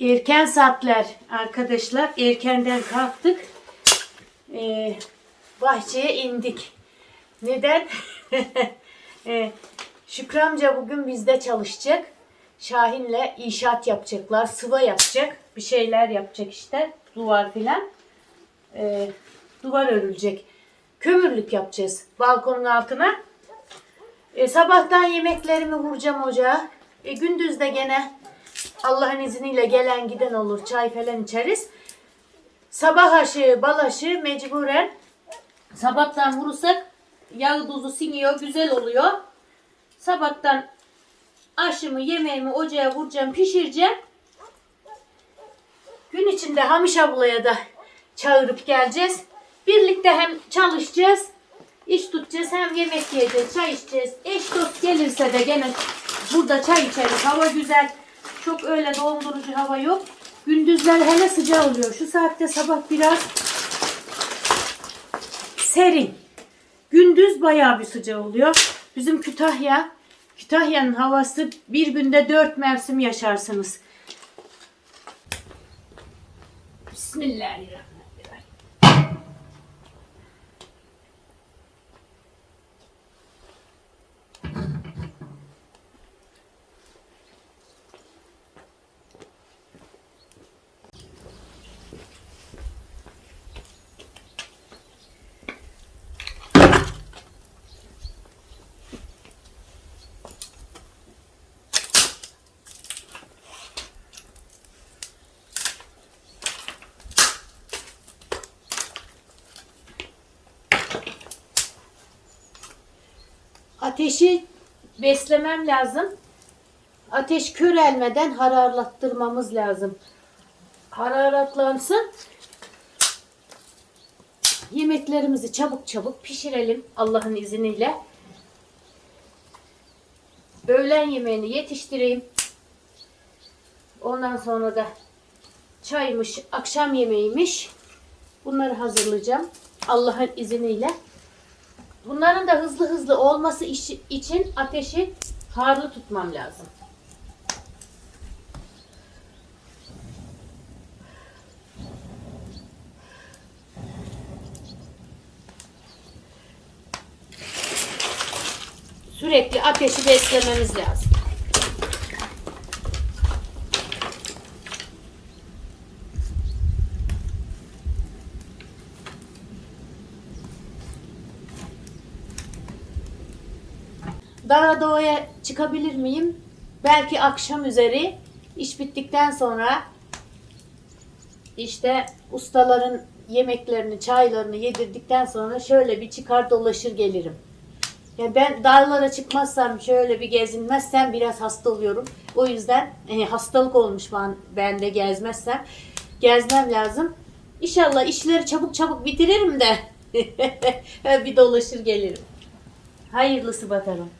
Erken saatler arkadaşlar. Erkenden kalktık. Ee, bahçeye indik. Neden? ee, Şükrü amca bugün bizde çalışacak. Şahin'le inşaat yapacaklar. Sıva yapacak. Bir şeyler yapacak işte. Duvar filan. Ee, duvar örülecek. Kömürlük yapacağız balkonun altına. E, sabahtan yemeklerimi vuracağım ocağa. E, gündüz de gene Allah'ın izniyle gelen giden olur. Çay falan içeriz. Sabah aşı, bal aşı mecburen sabahtan vurursak yağı tuzu siniyor, güzel oluyor. Sabahtan aşımı, yemeğimi ocağa vuracağım, pişireceğim. Gün içinde Hamiş ablaya da çağırıp geleceğiz. Birlikte hem çalışacağız, iş tutacağız, hem yemek yiyeceğiz, çay içeceğiz. Eş dost gelirse de gene burada çay içeriz. Hava güzel. Çok öyle dondurucu hava yok. Gündüzler hele sıcak oluyor. Şu saatte sabah biraz serin. Gündüz bayağı bir sıcak oluyor. Bizim Kütahya, Kütahya'nın havası bir günde dört mevsim yaşarsınız. Bismillahirrahmanirrahim. Ateşi beslemem lazım. Ateş körelmeden hararetlattırmamız lazım. Hararetlansın. Yemeklerimizi çabuk çabuk pişirelim Allah'ın izniyle. Öğlen yemeğini yetiştireyim. Ondan sonra da çaymış, akşam yemeğiymiş. Bunları hazırlayacağım Allah'ın izniyle. Bunların da hızlı hızlı olması için ateşi harlı tutmam lazım. Sürekli ateşi beslememiz lazım. Dağa doğaya çıkabilir miyim? Belki akşam üzeri iş bittikten sonra işte ustaların yemeklerini, çaylarını yedirdikten sonra şöyle bir çıkar dolaşır gelirim. Ya ben dağlara çıkmazsam, şöyle bir gezinmezsem biraz hasta oluyorum. O yüzden e, hastalık olmuş ben, ben de gezmezsem. Gezmem lazım. İnşallah işleri çabuk çabuk bitiririm de bir dolaşır gelirim. Hayırlısı bakalım.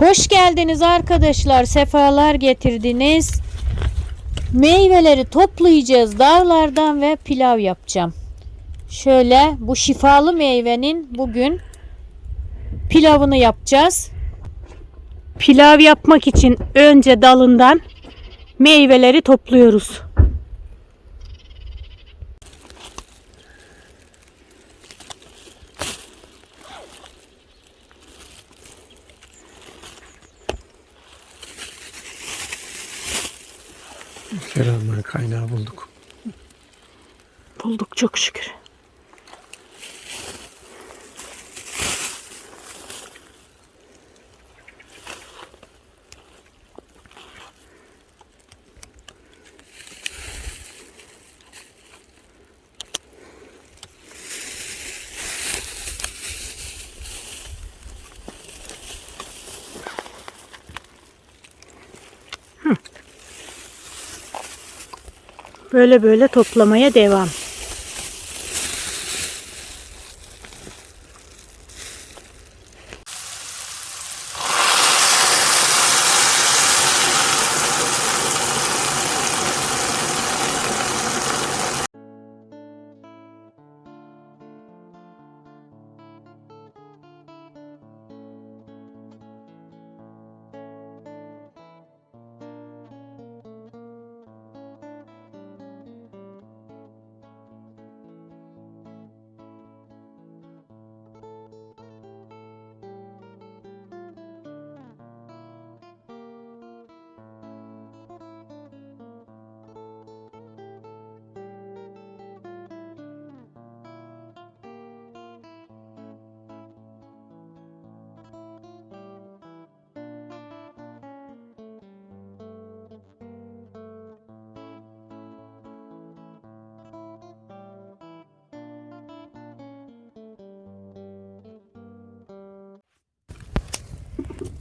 Hoş geldiniz arkadaşlar. Sefalar getirdiniz. Meyveleri toplayacağız dağlardan ve pilav yapacağım. Şöyle bu şifalı meyvenin bugün pilavını yapacağız. Pilav yapmak için önce dalından meyveleri topluyoruz. Kerem'den kaynağı bulduk. Bulduk çok şükür. Böyle böyle toplamaya devam.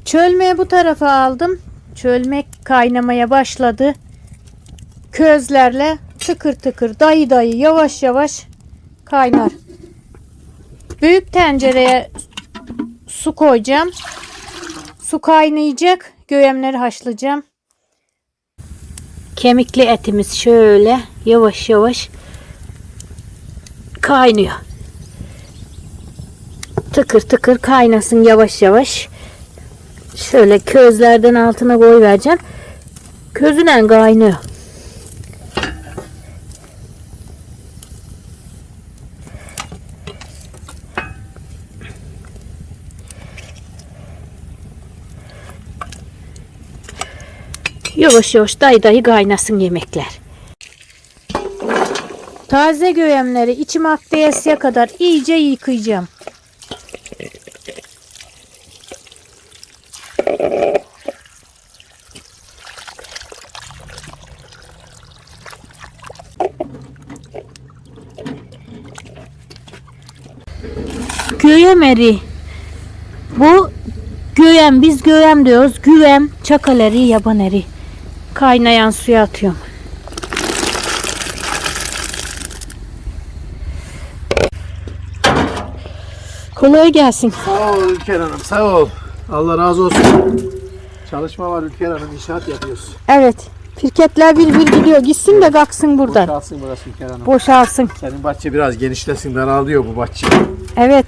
Çölmeyi bu tarafa aldım. Çölmek kaynamaya başladı. Közlerle tıkır tıkır dayı dayı yavaş yavaş kaynar. Büyük tencereye su koyacağım. Su kaynayacak. Göğemleri haşlayacağım. Kemikli etimiz şöyle yavaş yavaş kaynıyor. Tıkır tıkır kaynasın yavaş yavaş. Şöyle közlerden altına koy vereceğim. Közünen kaynıyor. Yavaş yavaş day dayı kaynasın yemekler. Taze göğemleri içim akdiyesiye kadar iyice yıkayacağım. Göğem eri. Bu göğem biz göğem diyoruz. Güvem, çakal eri, yaban eri. Kaynayan suya atıyorum. Kolay gelsin. Sağ ol Hanım, sağ ol. Allah razı olsun. Çalışma var Ülker Hanım, inşaat yapıyoruz. Evet. Pirketler bir bir gidiyor. Gitsin de kalksın buradan. Boşalsın burası Ülker Hanım. Boşalsın. Senin bahçe biraz genişlesin, daralıyor bu bahçe. Evet.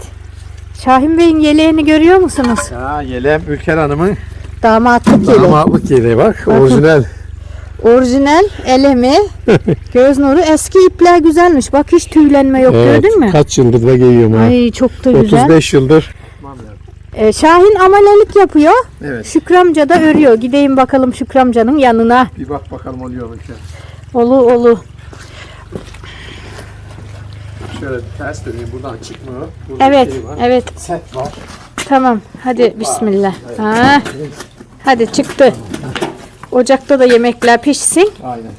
Şahin Bey'in yeleğini görüyor musunuz? Ya Yelem Ülker Hanım'ın Damatlık yeleği. damatlık yeleği bak, orijinal. Orijinal elemi. Göz nuru. Eski ipler güzelmiş. Bak hiç tüylenme yok gördün mü? Kaç yıldır da giyiyorum ha. Ay çok da güzel. 35 yıldır. Ee, Şahin amelelik yapıyor. Evet, Şükramca da örüyor. Gideyim bakalım Şükramca'nın yanına. bir bak bakalım oluyor mu Ülker. Olu olu. Şöyle ters döneyim, buradan çıkmıyor. Burada Evet, şey var. evet. Set var. Tamam. Hadi bismillah. Ha. Hadi çıktı. Ocakta da yemekler pişsin. Aynen.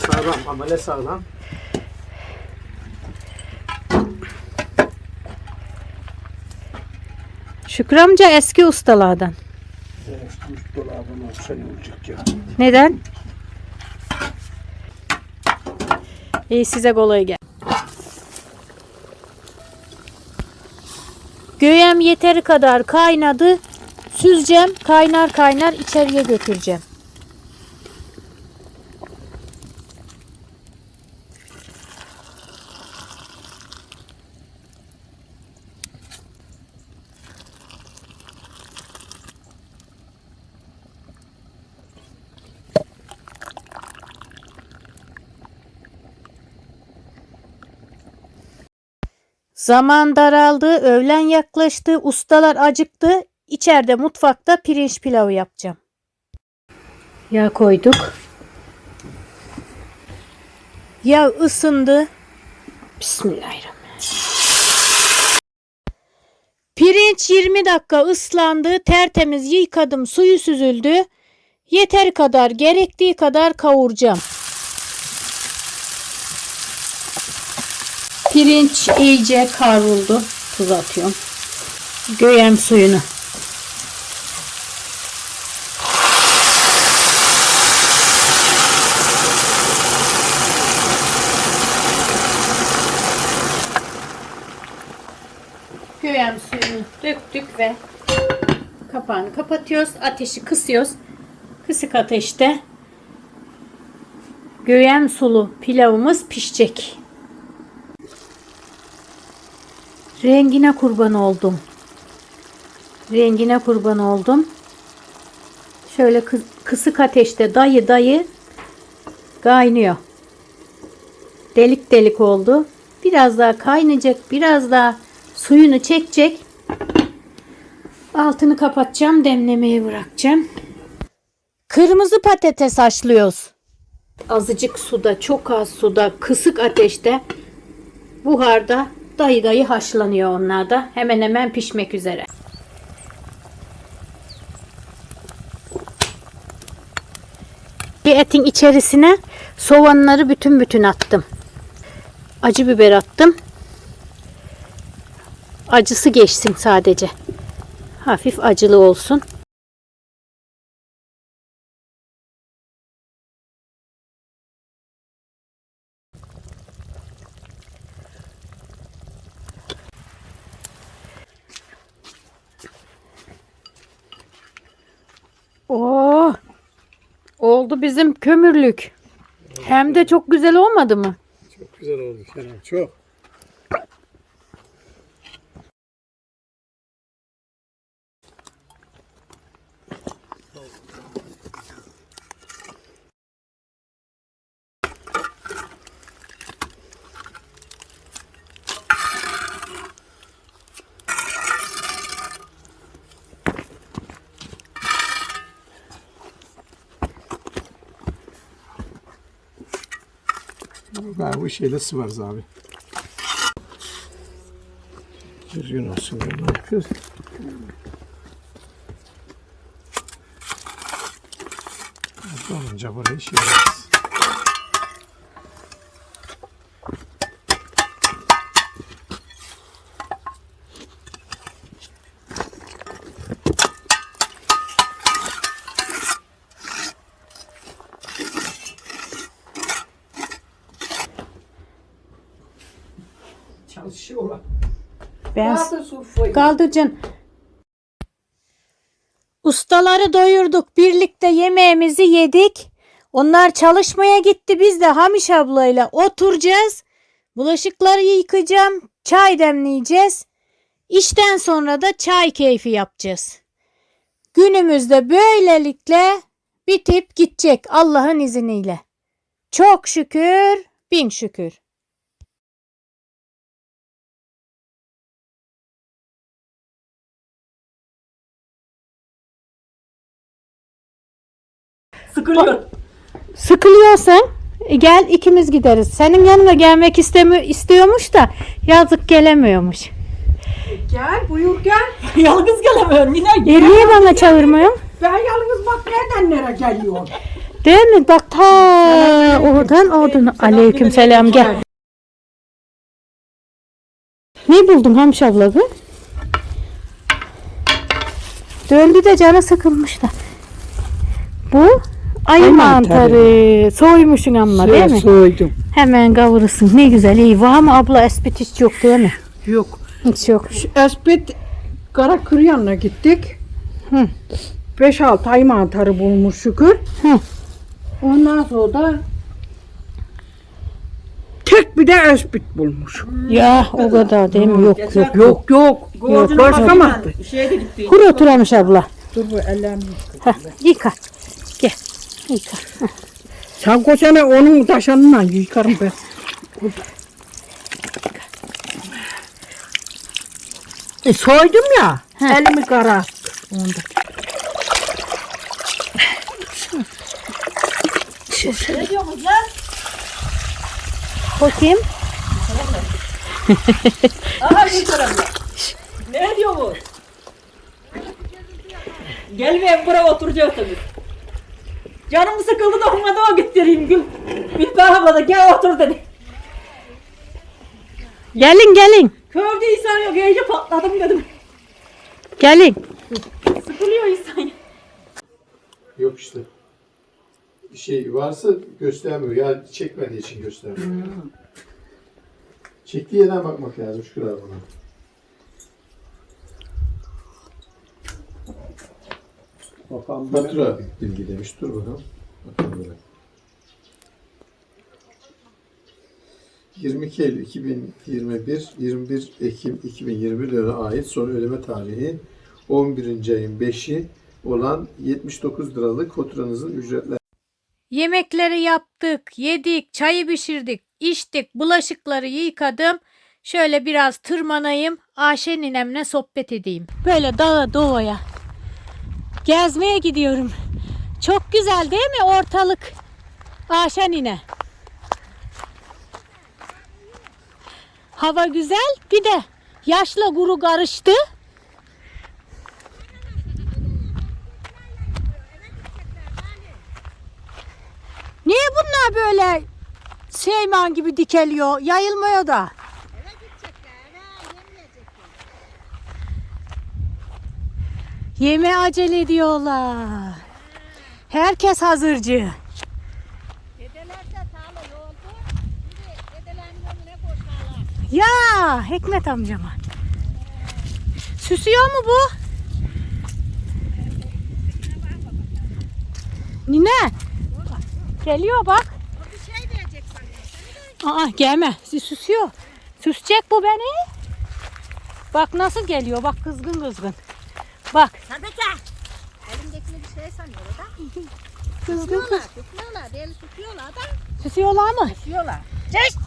Sağlam, amele sağlam. Şükramca eski ustalardan. Evet, buzdolabına olsa iyi olacak ya. Neden? İyi size kolay gel. Göğem yeteri kadar kaynadı. Süzeceğim. Kaynar kaynar içeriye götüreceğim. Zaman daraldı, öğlen yaklaştı, ustalar acıktı. İçeride mutfakta pirinç pilavı yapacağım. Yağ koyduk. Yağ ısındı. Bismillahirrahmanirrahim. Pirinç 20 dakika ıslandı, tertemiz yıkadım, suyu süzüldü. Yeter kadar, gerektiği kadar kavuracağım. Pirinç iyice kavruldu. Tuz atıyorum. Göğem suyunu. Göğem suyunu döktük ve kapağını kapatıyoruz. Ateşi kısıyoruz. Kısık ateşte göğem sulu pilavımız pişecek. Rengine kurban oldum. Rengine kurban oldum. Şöyle kı- kısık ateşte dayı dayı kaynıyor. Delik delik oldu. Biraz daha kaynayacak. Biraz daha suyunu çekecek. Altını kapatacağım. Demlemeye bırakacağım. Kırmızı patates haşlıyoruz. Azıcık suda, çok az suda, kısık ateşte buharda dayı dayı haşlanıyor onlar da. Hemen hemen pişmek üzere. Bir etin içerisine soğanları bütün bütün attım. acı biber attım. Acısı geçsin sadece. Hafif acılı olsun. Bizim kömürlük. Hem de çok güzel olmadı mı? Çok güzel oldu Kerem. Çok. Ben bu şeyle sıvarız abi. Düzgün olsun böyle yapıyoruz. Az olunca burayı şey yaparız. Kaldıracaksın. Ustaları doyurduk. Birlikte yemeğimizi yedik. Onlar çalışmaya gitti. Biz de Hamiş ablayla oturacağız. Bulaşıkları yıkayacağım. Çay demleyeceğiz. İşten sonra da çay keyfi yapacağız. Günümüzde böylelikle bitip gidecek Allah'ın izniyle. Çok şükür, bin şükür. Sıkılıyor. Sıkılıyorsan e, gel ikimiz gideriz. Senin yanına gelmek istemi istiyormuş da yazık gelemiyormuş. Gel buyur gel. Yalnız gelemiyorum yine. E niye bana çağırmıyorsun? Ben yalnız bak nereden nereye geliyor. Değil mi? Bak ta oradan oradan. Aleyküm selam gel. Ne buldun Hamş abla? Döndü de canı sıkılmış da. Bu ayı Ay mantarı. Soymuşsun ama değil mi? Soydum. Hemen kavurursun. Ne güzel iyi. Var mı abla espit hiç yok değil mi? Yok. Hiç yok. Espet kara kıryanına gittik. Hı. 5-6 ay mantarı bulmuş şükür. Hı. Ondan sonra da tek bir de espit bulmuş. Ya o kadar değil mi? Yok yok yok. Yok yok. Yok başlamadı. Kur oturmuş abla. Dur bu ellerini. Heh, yıka. Gel. Yıka. Sen koşana onun taşanından yıkarım ben. E, soydum ya. Heh. Elimi kararttı. Onda. Bakayım. Aha yukarı. Ne diyor bu? Gelmeyin buraya oturacaksınız. Canım sıkıldı da ona da götüreyim Gül. Gülbağ abla da gel otur dedi. Gelin gelin. Köyde insan yok iyice patladım dedim. Gelin. Sıkılıyor insan. Yok işte. Bir şey varsa göstermiyor. Ya çekmediği için göstermiyor. Çektiği yerden bakmak lazım Şükür abi buna. Bakalım fatura bilgi demiş. Dur bakalım. Bakalım böyle. 22 Eylül 2021, 21 Ekim 2021 yılına ait son ödeme tarihi 11. ayın 5'i olan 79 liralık faturanızın ücretler Yemekleri yaptık, yedik, çayı pişirdik, içtik, bulaşıkları yıkadım. Şöyle biraz tırmanayım, Ayşe ninemle sohbet edeyim. Böyle dağa doğaya. Gezmeye gidiyorum. Çok güzel değil mi ortalık? Ayşe nine. Hava güzel, bir de yaşla guru karıştı. Niye bunlar böyle Seyman gibi dikeliyor. Yayılmıyor da. Yeme acele ediyorlar. Herkes hazırcı. Dedeler de tarla yoldu. Şimdi dedelerin yoluna koşarlar. Ya Hikmet amcama. Süsüyor mu bu? Nine. Geliyor bak. O bir şey. Aa gelme. Süsüyor. Süsecek bu beni. Bak nasıl geliyor. Bak kızgın kızgın. Bak Sadece. Elindekini bir şey sanıyor da. kızgın kız. Tutuyorlar, deli tutuyorlar da. Süsüyorlar mı? Tutuyorlar.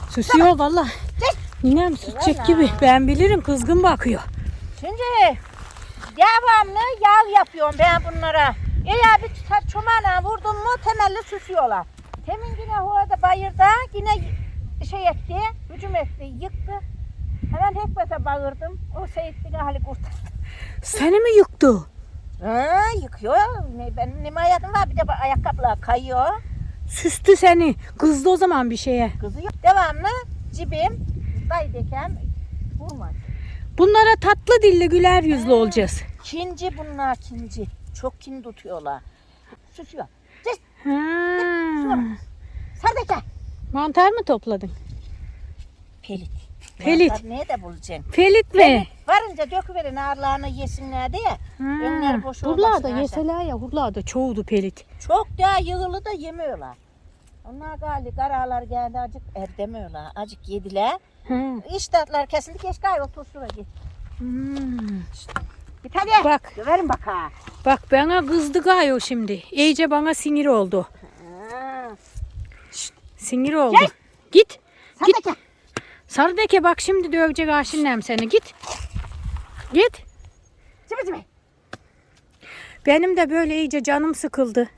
Süsüyor valla. Ninem süsecek gibi. Ben bilirim kızgın bakıyor. Şimdi devamlı yağ yapıyorum ben bunlara. Eğer bir çomağına vurdum mu temelli süsüyorlar. Temin yine orada bayırda yine şey etti, hücum etti, yıktı. Hemen Hikmet'e bağırdım. O Seyitli'ni hali kurtardı. Seni mi yıktı? Ha, yıkıyor. Ne, benim ne hayatım var bir de ayakkabılar kayıyor. Süstü seni. Kızdı o zaman bir şeye. Kızıyor. Devamlı cibim dayıdayken vurma. Bunlara tatlı dilli güler yüzlü olacağız. Kinci bunlar kinci. Çok kin tutuyorlar. Cız, Ha. sardaka. Mantar mı topladın? Pelit. Pelit. Mantar Nerede bulacaksın? Pelit mi? Varınca döküverin ağırlarını yesinler diye. Önleri boş Hurla olmasın da yeseler ya hurla da çoğudu pelit. Çok daha yığılı da yemiyorlar. Onlar gali karalar geldi acık erdemiyorlar. Acık yediler. Hı. İştatlar kesildi. Geç gay otur şuraya git. Hmm. Git hadi. Bak Döverim bak ha. bak bana kızdı gayo şimdi. İyice bana sinir oldu. Ha. Sinir oldu. Git. Sardaka. Sardeke bak şimdi dövecek aşinlem seni. Git. Git. Çıbı. Benim de böyle iyice canım sıkıldı.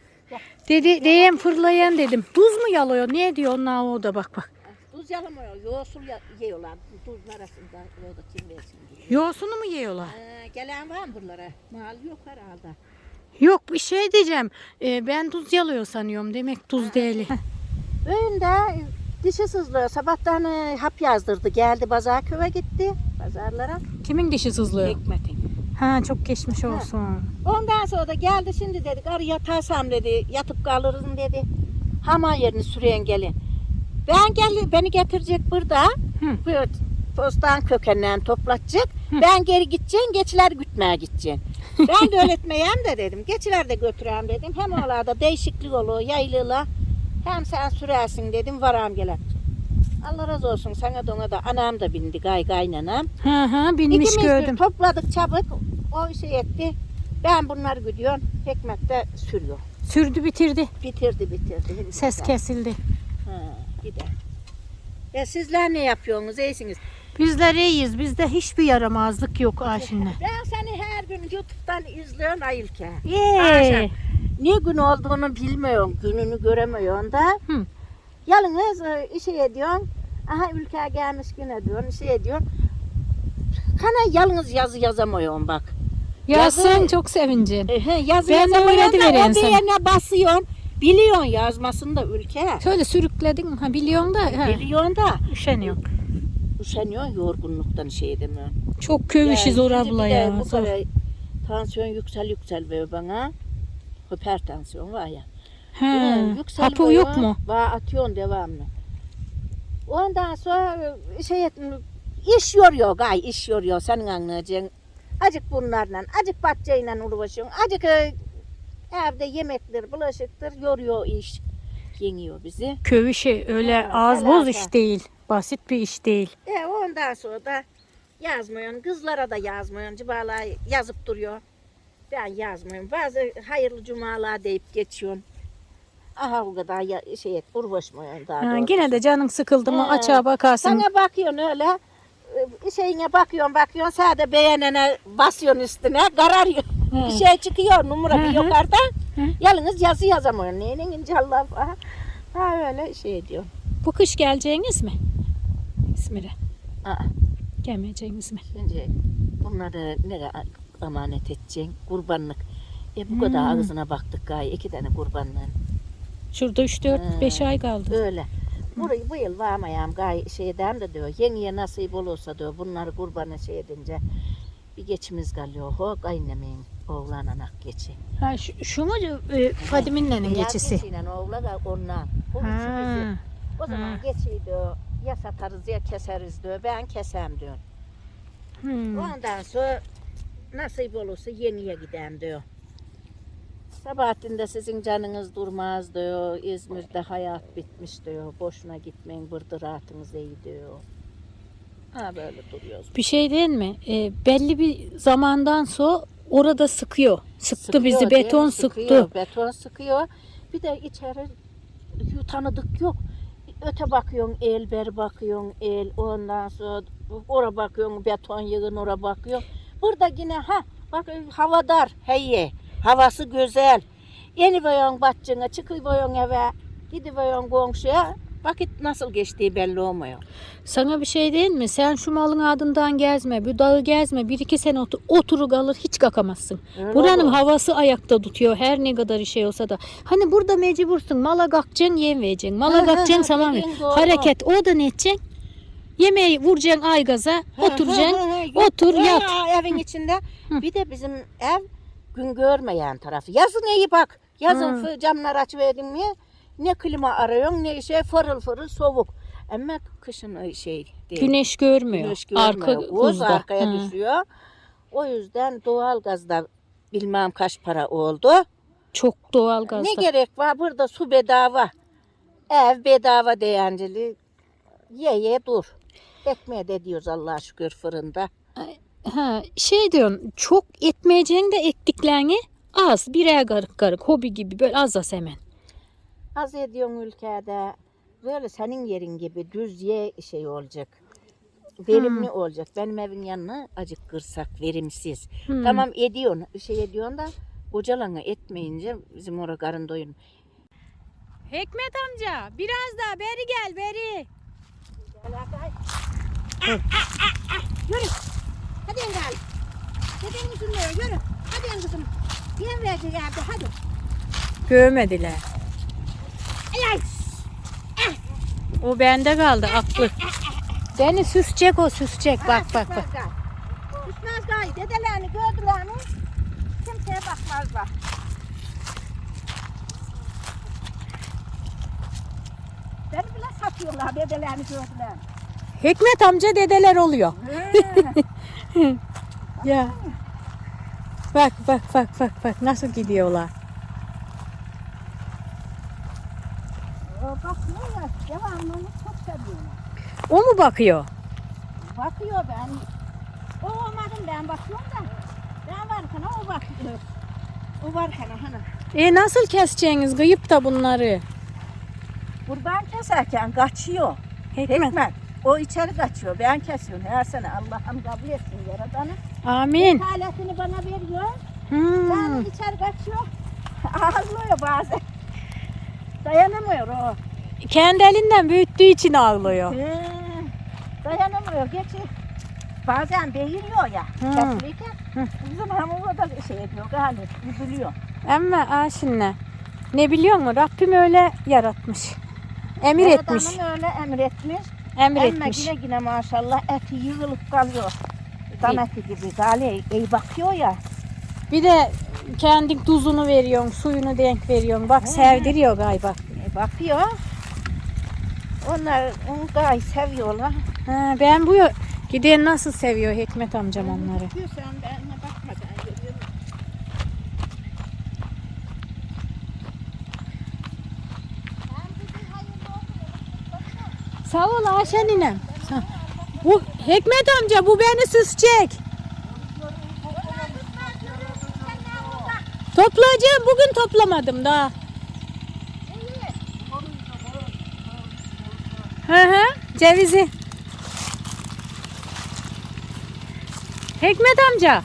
Dedi diyem fırlayan dedim. Tuz mu yalıyor? Ne diyor onlar orada bak bak. Tuz yalamıyor. Yoğusul yiyorlar. Tuz arasında yolda kim versin diye. Yoğsunu mu yiyorlar? Ee, gelen var mı buralara? Mal yok herhalde. Yok bir şey diyeceğim. Ee, ben tuz yalıyor sanıyorum. Demek tuz değil. Öğünde dişi sızlıyor. Sabahtan e, hap yazdırdı. Geldi pazar köye gitti. Pazarlara. Kimin dişi sızlıyor? Hikmet'in. Ha çok geçmiş olsun. Ondan sonra da geldi şimdi dedi. Arı yatarsam dedi. Yatıp kalırım dedi. Hama yerini süreyen gelin. Ben gel beni getirecek burada. Hı. Böyle postan kökenden toplatacak. Ben geri gideceğim. Geçiler gütmeye gideceğim. Ben de öğretmeyeyim de dedim. Geçiler de götüreyim dedim. Hem oralarda değişiklik olur yaylığla. Hem sen sürersin dedim. Varam gelen. Allah razı olsun sana da ona da anam da bindi gay kaynanam. Hı hı binmiş İkimiz gördüm. topladık çabuk. O şey etti. Ben bunları gidiyorum. Hikmet de sürüyor. Sürdü bitirdi. Bitirdi bitirdi. Hadi Ses kesildi. Ha, gider. Ya sizler ne yapıyorsunuz? İyisiniz. Bizler iyiyiz. Bizde hiçbir yaramazlık yok Aşin'le. Ben seni her gün YouTube'dan izliyorum Ayılke. Yee. Ne gün olduğunu bilmiyorum. Gününü göremiyorsun da. Hı. Yalnız e, işe ediyorsun. Aha ülkeye gelmiş güne diyorsun. Şey ediyorsun. Kana yalnız yazı yazamıyorum bak. Yazsın Yazı- çok sevincin. E, he, yazı Ben de yazamıyorsun da o sana. yerine basıyorsun. Biliyorsun yazmasını da ülke. Şöyle sürükledin? Ha, biliyorsun da ha, Biliyorsun da. üşeniyor. Üşeniyorsun yorgunluktan şey edemiyorsun. Çok kövüşüz Yani or şimdi abla bir de ya. Bu kadar tansiyon yüksel yüksel böyle bana. Hipertansiyon var ya. Yüksel hapı yok mu? Var atıyorsun devamlı. Ondan sonra şey et- iş yoruyor gay iş yoruyor senin anlayacağın. Acık bunlarla, acık bahçeyle uğraşıyorsun. Acık e, evde yemekler, bulaşıktır yoruyor iş. Yeniyor bizi. Köy işi öyle Ha, az boz iş değil. Basit bir iş değil. E ondan sonra da yazmıyorsun. Kızlara da yazmıyorsun. Cibalar yazıp duruyor. Ben yazmıyorum. Bazı hayırlı cumalar deyip geçiyorsun. Aha o kadar ya, şey et, uğraşmıyorsun daha Ha, doğrusu. yine de canın sıkıldı mı He. açığa bakarsın. Sana bakıyorsun öyle. e, Şeyine bakıyorsun bakıyorsun. Sadece beğenene basıyorsun üstüne. Kararıyor. Bir şey çıkıyor numara bir yukarıda. Yalnız yazı yazamıyorsun. Neyin ince Allah falan. Ha öyle şey diyor. Bu kış geleceğiniz mi? İzmir'e. Aa. Gelmeyeceğiniz mi? Şimdi bunları nereye emanet edeceksin? Kurbanlık. E bu kadar Hmm. ağzına baktık gay. iki tane kurbanlığın. Şurada 3, 4, He. 5 ay kaldı. Öyle. Burayı bu yıl varmayam gay şeyden de diyor. Yengeye nasip olursa diyor bunları kurbanı şey edince bir geçimiz kalıyor. Ho kayınlamayın oğlan anak geçi. Ha, şu, şu mu e, Fadiminle'nin geçisi? geçiyle oğlan da ondan. O zaman Ha. geçiyi diyor. Ya satarız ya keseriz diyor. Ben kesem diyor. Hmm. Ondan sonra nasip olursa yeniye gidem diyor. Sabahattin de sizin canınız durmaz diyor. İzmir'de hayat bitmiş diyor. Boşuna gitmeyin burada rahatınız iyi diyor. Ha böyle duruyoruz. Bir şey değil mi? E, belli bir zamandan sonra orada sıkıyor. Sıktı Sıkıyor bizi beton sıktı. Sıkıyor, Beton sıkıyor. Bir de içeri tanıdık yok. Öte bakıyorsun el, ber bakıyorsun el. Ondan sonra ora bakıyorsun beton yığın, ora bakıyorsun. Burada yine ha bak hava dar, heye. Havası güzel. Yeni boyon bahçene, çıkıyorsun eve, gidiyorsun komşuya. Vakit nasıl geçtiği belli olmuyor. Sana bir şey değil mi? Sen şu malın ardından gezme, bu dağı gezme. Bir iki sene otur, oturur kalır hiç kalkamazsın. Öyle Buranın olur. havası ayakta tutuyor her ne kadar şey olsa da. Hani burada mecbursun mala kalkacaksın yem vereceksin. Mala kalkacaksın doğru. Hareket o da ne edeceksin? Yemeği vuracaksın aygaza oturacaksın. Otur, yat. Evin içinde. bir de bizim ev gün görmeyen tarafı. Yazın iyi bak. Yazın camlar açıverdim mi ne klima arıyorsun ne şey fırıl fırıl soğuk. Ama kışın şey değil. Güneş görmüyor. Güneş görmüyor. Arka Buz buzda. arkaya Hı. düşüyor. O yüzden doğal gazda bilmem kaç para oldu. Çok doğal gazda. Ne gerek var? Burada su bedava. Ev bedava değenceli. Ye ye dur. Ekmeğe de diyoruz Allah'a şükür fırında. Ha, şey diyorsun çok etmeyeceğin de ektiklerini az birer garık garık hobi gibi böyle az az hemen. Az ediyorsun ülkede. Böyle senin yerin gibi düz ye şey olacak. Verimli olacak. Benim evin yanına acık kırsak verimsiz. Hmm. Tamam ediyorsun. Şey ediyorsun da kocalana etmeyince bizim orada karın doyun. Hikmet amca biraz daha beri gel beri. Yürü. Hadi gel. Dedin kızım yürü. Hadi kızım. Yem verdi geldi hadi. Görmediler. O bende kaldı aklı. Seni süsecek o süsecek bak bak bak. Düşmez gay. Dedelerini gördüler mi? Kimseye bakmazlar. Beni bile satıyorlar dedelerini gördüler. Hikmet amca dedeler oluyor. Ya. Bak bak bak bak bak nasıl gidiyorlar. O ya devamlı onu çok seviyorlar. O mu bakıyor? Bakıyor ben. O olmadım ben bakıyorum da. Ben varken o bakıyor. O varken hani. E nasıl keseceğiniz kıyıp da bunları? Kurban keserken kaçıyor. Hikmet. Hikmet. O içeri kaçıyor. Ben kesiyorum her sene. Allah'ım kabul etsin yaradanı. Amin. Haletini bana veriyor. Hmm. Ben içeri kaçıyor. Ağlıyor bazen. Dayanamıyor o. Kendi elinden büyüttüğü için ağlıyor. He, dayanamıyor. Geçi. Bazen beğeniyor ya. Hı. Kesilirken. Bizim hamurda da şey ediyor. Galiba üzülüyor. Ama Aşinle ne biliyor musun? Rabbim öyle yaratmış. Emir etmiş. Yaradanın öyle emretmiş. Emir Emme etmiş. yine yine maşallah eti yığılıp kalıyor. Dam eti gibi gali iyi bakıyor ya. Bir de kendi tuzunu veriyorsun, suyunu denk veriyorsun. Bak sevdiriyor galiba. E, bakıyor. Onlar onu gayet seviyorlar. Ha, ben bu giden nasıl seviyor Hikmet amcam onları. Bakıyor sen benimle bakma sen görüyor musun? Sağ ol Ayşe ninem. Bu Hikmet amca bu beni süsecek. Toplayacağım bugün toplamadım daha. Hı hı cevizi. Hikmet amca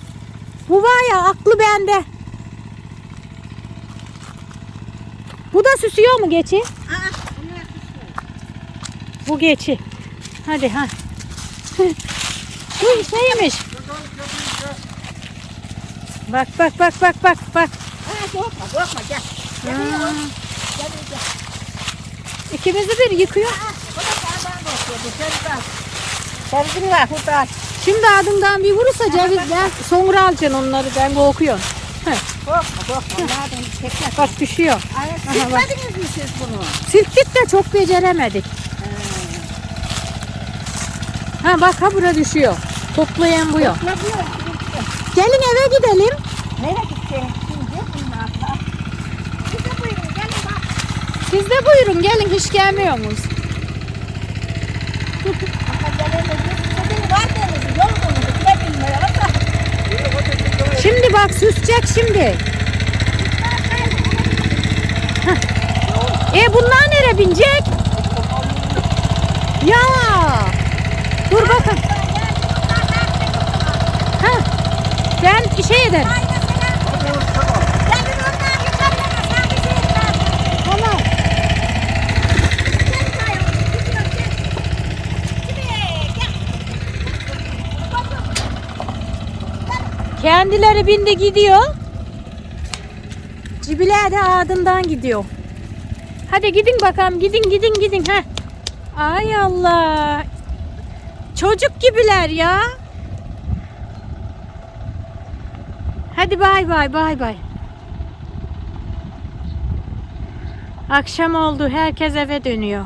bu var ya aklı bende. Bu da süsüyor mu geçi? Bu geçi. Hadi ha. Bu şeymiş. Bak bak bak bak bak bak. Ha, korkma korkma gel. İkimizi bir yıkıyor. Ha, oturdu. Ceviz al. Cevizin var burada al. Şimdi adından bir vurursa cevizden sonra alacaksın onları ben korkuyorum. Korkma korkma. Nereden çekme. Bak düşüyor. Ay, bak. Silmediniz mi siz bunu? Silktik de çok beceremedik. Ha bak ha bura düşüyor. Toplayan bu yok. Ne diyor? Gelin eve gidelim. Nereye gideceğim şimdi? Siz de buyurun gelin bak. Siz de buyurun gelin hiç gelmiyorsunuz. Şimdi bak süsecek şimdi. E bunlar nereye binecek? Ya. Dur bakın. Ha. Ben şey. Tamam. Kendileri bindi gidiyor. Cibiler de ardından gidiyor. Hadi gidin bakalım gidin gidin gidin ha. Ay Allah. Çocuk gibiler ya. Hadi bay bay bay bay. Akşam oldu herkes eve dönüyor.